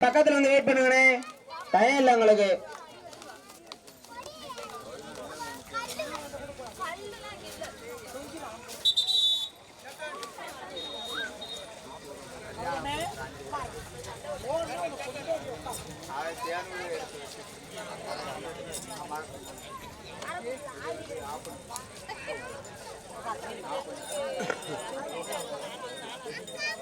பக்கத்துல வந்து wait பண்ணுங்கண்ணே time இல்லை உங்களுக்கு Thank you.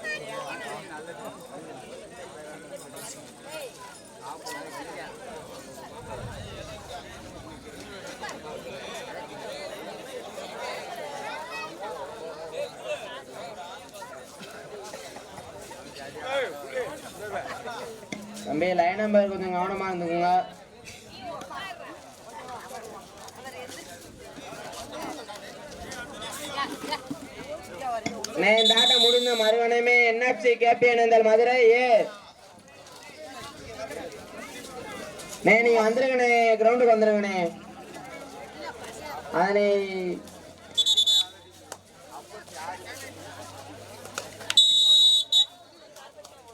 தம்பி லைன் நம்பர் கொஞ்சம் கவனமா இருந்துக்குங்க. அண்ணே, இந்த ஆட்டம் முடிந்த மறுவனமே என்எஃப்சி கேபிஎன் என்றால் மதுரை ஏ. நே நீங்க வந்துருங்கண்ணே கிரவுண்டுக்கு வந்துருங்கண்ணே அதனை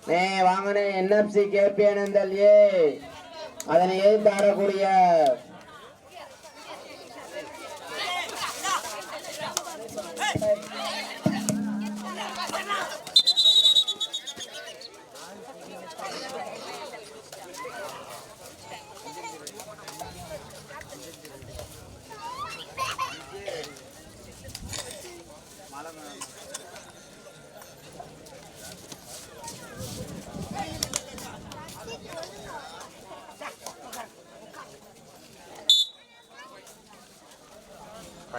நே வாங்கண்ணே என்எஃப்சி கேபிஎன் இந்த ஏ அதனை எதிர்த்து ஆடக்கூடிய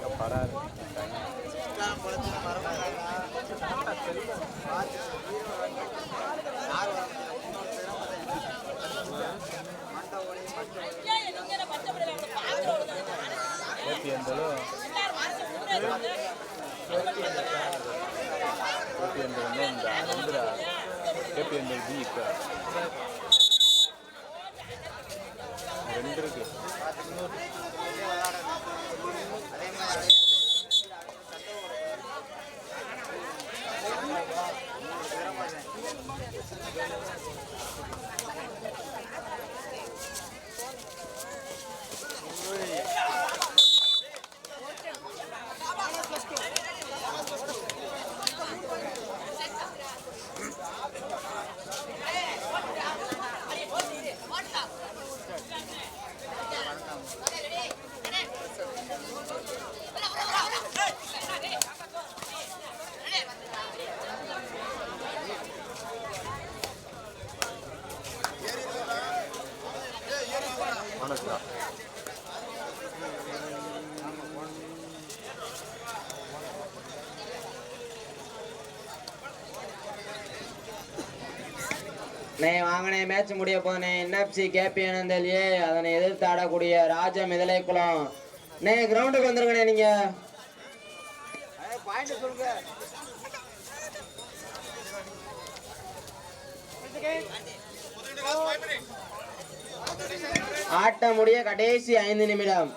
இருக்க. பாயிண்டாக எடுக்க படாது ஏற்றி இருந்தாலும் ஏற்றி இந்த ஜி இப்போ ரெண்டு இருக்கு வணக்கம். நே வாங்கனே மேட்ச் முடிய போனே என்எஃப்சி கேபி ஏ அதனை எதிர்த்து ஆடக்கூடிய ராஜ மிதலை குளம். நே கிரவுண்டுக்கு வந்துருங்கண்ணே நீங்க? ஆட்ட முடிய கடைசி ஐந்து நிமிடம்.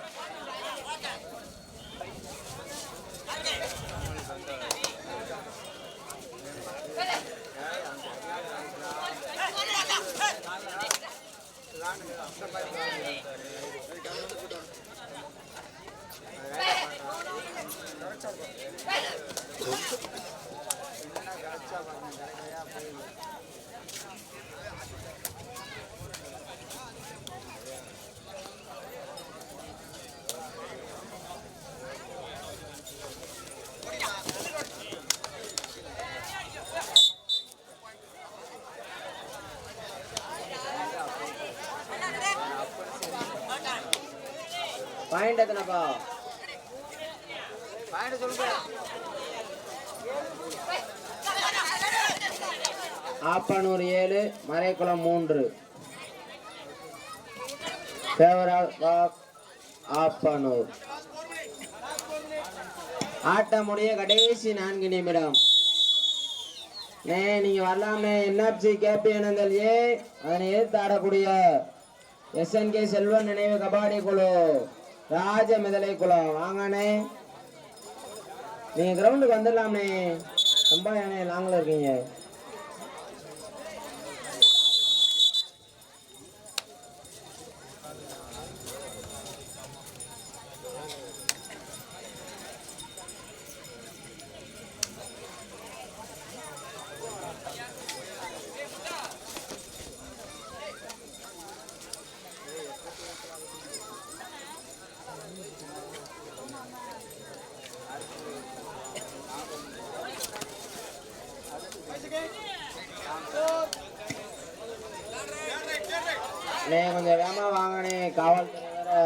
பாயிண்ட் எத்தனைப்பா ஆப்பனூர் ஏழு மறைக்குளம் மூன்று. ஆப்பனூர். ஆட்டம் முடிய கடைசி நான்கு நிமிடம். நே நீங்க வரலாமே. என்எஃப்சி கேபிஎன்எல் ஏ அதனை எதிர்த்து ஆடக்கூடிய எஸ்என்கே செல்வன் நினைவு கபாடி குழு. ராஜ மிதலை குளம் வாங்கண்ணே. நீங்கள் கிரவுண்டுக்கு வந்துடலாமே ரொம்ப ஏனே லாங்கில் இருக்கீங்க. அண்ணே கொஞ்சம் வேகமா வாங்கண்ணே. காவல்துறை வேற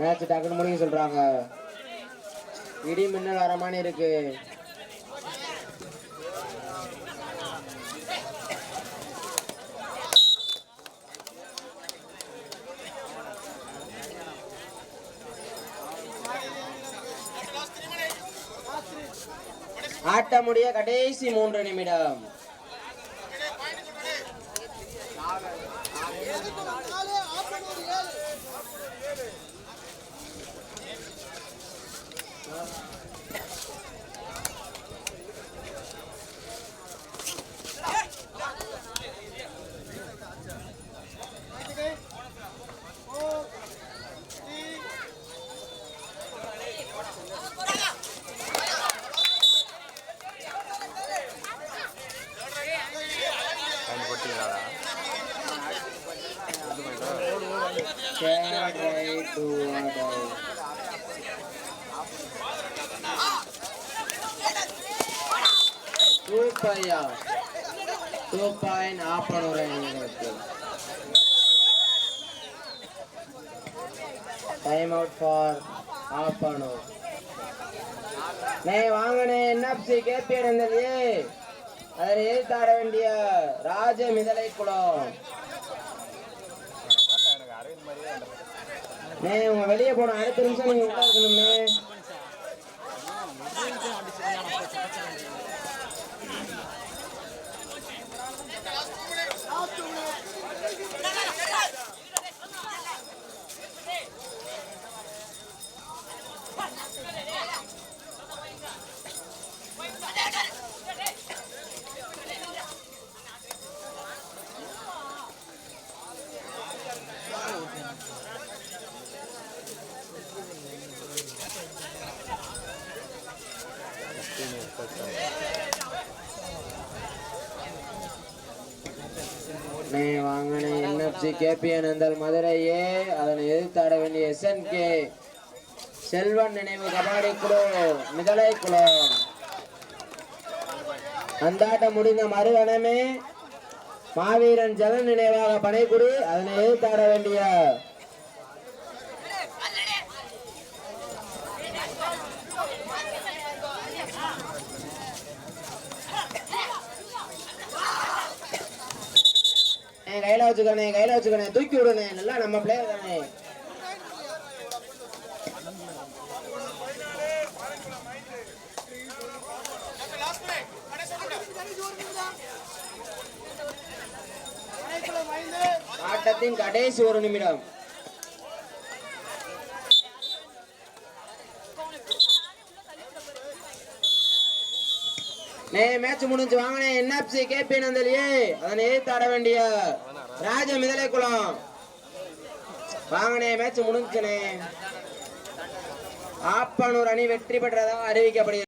மேட்ச் டக்குன்னு முடிக்க சொல்றாங்க. இடி மின்னல் வர மாதிரி இருக்கு. ஆட்ட முடிய கடைசி மூன்று நிமிடம். பயன் சூப்பர்யா டூ நாற்பது எங்களுக்கு. டைம் அவுட் ஃபார் ஆஃப் பண்ணும் நே வாங்கண்ணே என்எஃப்சி கேபிஎன் இருந்தது அதை எதிர்த்தாட வேண்டிய ராஜ மிதலை குளம். நே உங்க வெளியே போன அடுத்த நிமிஷம் நீங்க உள்ள இருக்கணுமே நே வாங்கனே என்எஃப்சி கேபிஎன் மதுரையே. அதனை எதிர்த்தாட வேண்டிய எஸ்என்கே செல்வன் நினைவு கபாடி குழு மிதலை குழு அந்தாட்டம் முடிந்த மறுகணமே மாவீரன் ஜெகன் நினைவாக பனைக்குடி அதனை எதிர்த்தாட வேண்டிய என் கையில வச்சுக்கானே கையில வச்சுக்கணே தூக்கி விடுனே நல்லா நம்ம பிளேயர் தானே. ஆட்டத்தின் கடைசி ஒரு நிமிடம். நே மேட்ச் முடிஞ்சு வாங்கினே என்எஃப்சி கேபி நந்தலியே அதனை எதிர்த்து ஆட வேண்டிய ராஜ மிதலை குளம். வாங்கினே மேட்ச் முடிஞ்சுனே. ஆப்பனூர் அணி வெற்றி பெற்றதாக அறிவிக்கப்படுகிறது.